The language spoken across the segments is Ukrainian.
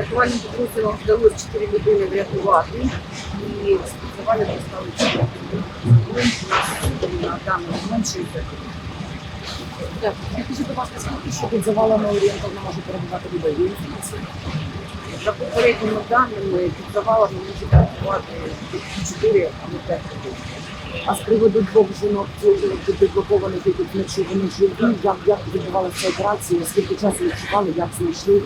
рятувальним підрозділам вдалося 4 людини врятувати і спрацювали доставили на даний момент 60. Так, скажіть, будь ласка, скільки ще під завалами орієнтовно може перебувати людей? Є інформація? За попередніми даними під завалами може працювати 4 або 5 людей. А з приводу двох жінок, які деблокованих, які вночі вони живі, як, як відбувалася ця операція, скільки часу їх шукали, як знайшли?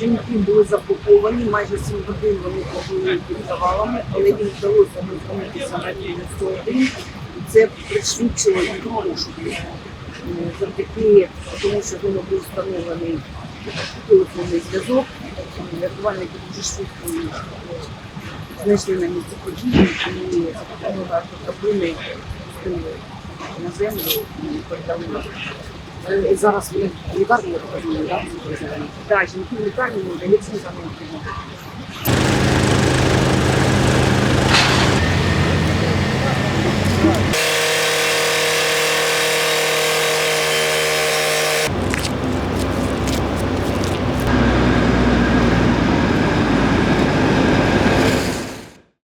Жінки були заблоковані, майже 7 годин вони побули під завалами, але їм вдалося розгонитися на 91. І це пришвидшило їх розшуки. Е, Завдяки тому, що воно був встановлений телефонний зв'язок, рятувальники дуже швидко їх е, знайшли на місці події і запропонували автокабини на землю і передали. На Е, Зараз вони в лікарні, так так? Жінки в лікарні за ним. Так.